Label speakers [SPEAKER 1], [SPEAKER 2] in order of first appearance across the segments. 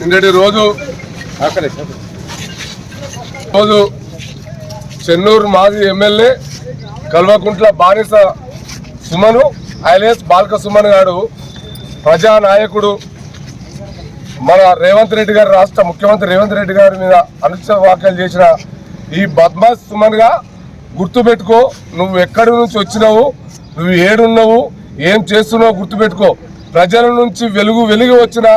[SPEAKER 1] నిన్నటి రోజు రోజు చెన్నూరు మాజీ ఎమ్మెల్యే కల్వకుంట్ల బానిస సుమను ఐలేస్ బాల్క సుమన్ గారు ప్రజానాయకుడు మన రేవంత్ రెడ్డి గారు రాష్ట్ర ముఖ్యమంత్రి రేవంత్ రెడ్డి గారి మీద అనుచిత వ్యాఖ్యలు చేసిన ఈ బద్మాస్ సుమన్గా గుర్తుపెట్టుకో నువ్వు ఎక్కడి నుంచి వచ్చినావు నువ్వు ఏడున్నావు ఏం చేస్తున్నావు గుర్తుపెట్టుకో. ప్రజల నుంచి వెలుగు వెలుగు వచ్చిన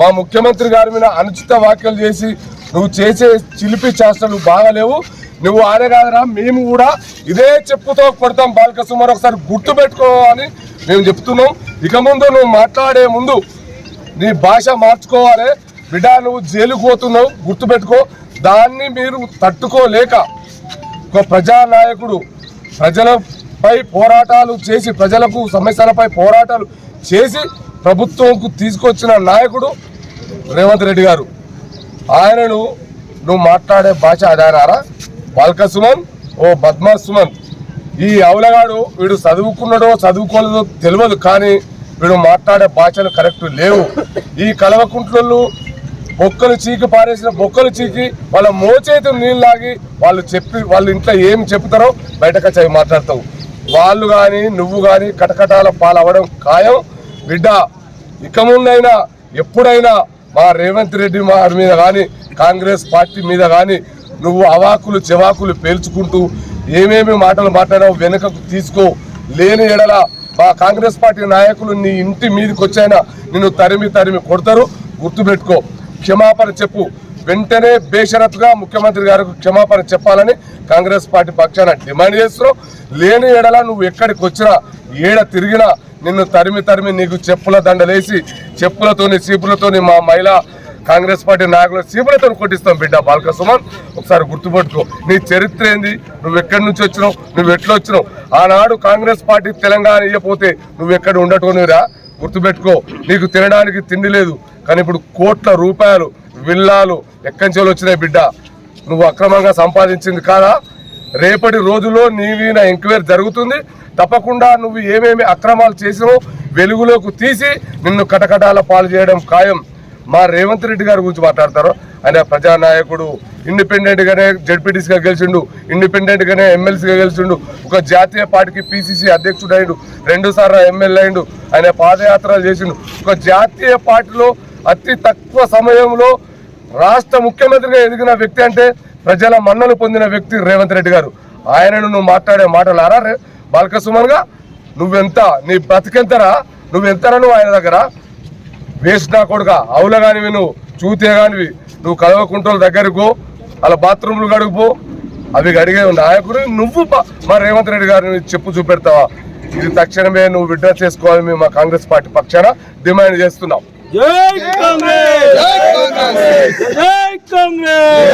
[SPEAKER 1] మా ముఖ్యమంత్రి గారి మీద అనుచిత వ్యాఖ్యలు చేసి నువ్వు చేసే చిలిపి చేష్టలు బాగాలేవు. నువ్వు ఆడే కాదరా మేము కూడా ఇదే చెప్పుతో కొడతాం బాలక సుమారు ఒకసారి గుర్తుపెట్టుకో అని మేము చెప్తున్నాం. ఇక ముందు నువ్వు మాట్లాడే ముందు నీ భాష మార్చుకోవాలి. బిడ్డ నువ్వు జైలుకు పోతున్నావు. గుర్తుపెట్టుకో. దాన్ని మీరు తట్టుకోలేక ఒక ప్రజానాయకుడు ప్రజలపై పోరాటాలు చేసి ప్రజలకు సమస్యలపై పోరాటాలు చేసి ప్రభుత్వంకు తీసుకొచ్చిన నాయకుడు రేవంత్ రెడ్డి గారు. ఆయనను నువ్వు మాట్లాడే భాష అదానారా బాల్క సుమన్ ఓ బద్మా సుమన్. ఈ అవలగాడు వీడు చదువుకున్నాడో చదువుకోలేదో తెలియదు కానీ వీడు మాట్లాడే భాషలు కరెక్ట్ లేవు. ఈ కలవకుంట్లలో బొక్కలు చీకి పారేసిన బొక్కలు చీకి వాళ్ళ మోచేతి నీళ్ళు లాగి వాళ్ళు చెప్పి వాళ్ళ ఇంట్లో ఏం చెప్తారో బయటకు వచ్చి అవి మాట్లాడతావు. వాళ్ళు కానీ నువ్వు కానీ కటకటాల పాలవ్వడం ఖాయం. బిడ్డ ఇక ముందైనా ఎప్పుడైనా మా రేవంత్ రెడ్డి వారి మీద కానీ కాంగ్రెస్ పార్టీ మీద కానీ నువ్వు అవాకులు చెవాకులు పేల్చుకుంటూ ఏమేమి మాటలు మాట్లాడావు వెనుకకు తీసుకో. లేని ఎడల మా కాంగ్రెస్ పార్టీ నాయకులు నీ ఇంటి మీదకి వచ్చైనా నిన్ను తరిమి తరిమి కొడతారు. గుర్తుపెట్టుకో. క్షమాపణ చెప్పు. వెంటనే బేషరత్గా ముఖ్యమంత్రి గారికి క్షమాపణ చెప్పాలని కాంగ్రెస్ పార్టీ పక్షాన డిమాండ్ చేస్తున్నావు. లేని ఏడలా నువ్వు ఎక్కడికి వచ్చినా ఏడ తిరిగినా నిన్ను తరిమి తరిమి నీకు చెప్పుల దండలేసి చెప్పులతోని చీపులతోని మా మహిళా కాంగ్రెస్ పార్టీ నాయకులు చీపులతో కొట్టిస్తాం బిడ్డ బాలక సుమన్. ఒకసారి గుర్తుపెట్టుకో. నీ చరిత్ర ఏంది? నువ్వు ఎక్కడి నుంచి వచ్చినావు? నువ్వు ఎట్లా వచ్చినావు? ఆనాడు కాంగ్రెస్ పార్టీ తెలంగాణ ఇవ్వకపోతే నువ్వు ఎక్కడ ఉండటోనిరా గుర్తుపెట్టుకో. నీకు తినడానికి తిండి లేదు. కానీ ఇప్పుడు కోట్ల రూపాయలు విల్లాలు ఎక్కడి నుంచి వచ్చినాయి బిడ్డ? నువ్వు అక్రమంగా సంపాదించింది కాదా? రేపటి రోజుల్లో నీ నా ఎంక్వైరీ జరుగుతుంది. తప్పకుండా నువ్వు ఏమేమి అక్రమాలు చేసినావు వెలుగులోకి తీసి నిన్ను కటకటాల పాలు చేయడం ఖాయం. మా రేవంత్ రెడ్డి గారి గురించి మాట్లాడతారు ఆయన ప్రజానాయకుడు ఇండిపెండెంట్ గానే జడ్పీటీసీ గా గెలిచిండు ఇండిపెండెంట్ గానే ఎమ్మెల్సీగా గెలిచిండు ఒక జాతీయ పార్టీకి పిసిసి అధ్యక్షుడు అయిండు రెండు సార్లు ఎమ్మెల్యే అయిండు ఆయన పాదయాత్ర చేసిండు. ఒక జాతీయ పార్టీలో అతి తక్కువ సమయంలో రాష్ట్ర ముఖ్యమంత్రిగా ఎదిగిన వ్యక్తి అంటే ప్రజల మన్నలు పొందిన వ్యక్తి రేవంత్ రెడ్డి గారు. ఆయనను నువ్వు మాట్లాడే మాటలారా బాలక సుమన్గా? నువ్వెంత? నీ బ్రతికెంతరా? నువ్వెంతరా నువ్వు ఆయన దగ్గర? వేస్ట్ నా కొడుక. అవుల కానివి నువ్వు చూతే కానివి నువ్వు కలవకుంటోళ్ళ దగ్గరకు అలా బాత్రూమ్లు కడుగుపో అవి అడిగే నాయకుడు నువ్వు మా రేవంత్ రెడ్డి గారిని చెప్పు చూపెడతావా? ఇది తక్షణమే నువ్వు విడ్డా చేసుకోవాలని మేము మా కాంగ్రెస్ పార్టీ పక్షాన డిమాండ్ చేస్తున్నాం.
[SPEAKER 2] జై కాంగ్రెస్! జై కాంగ్రెస్!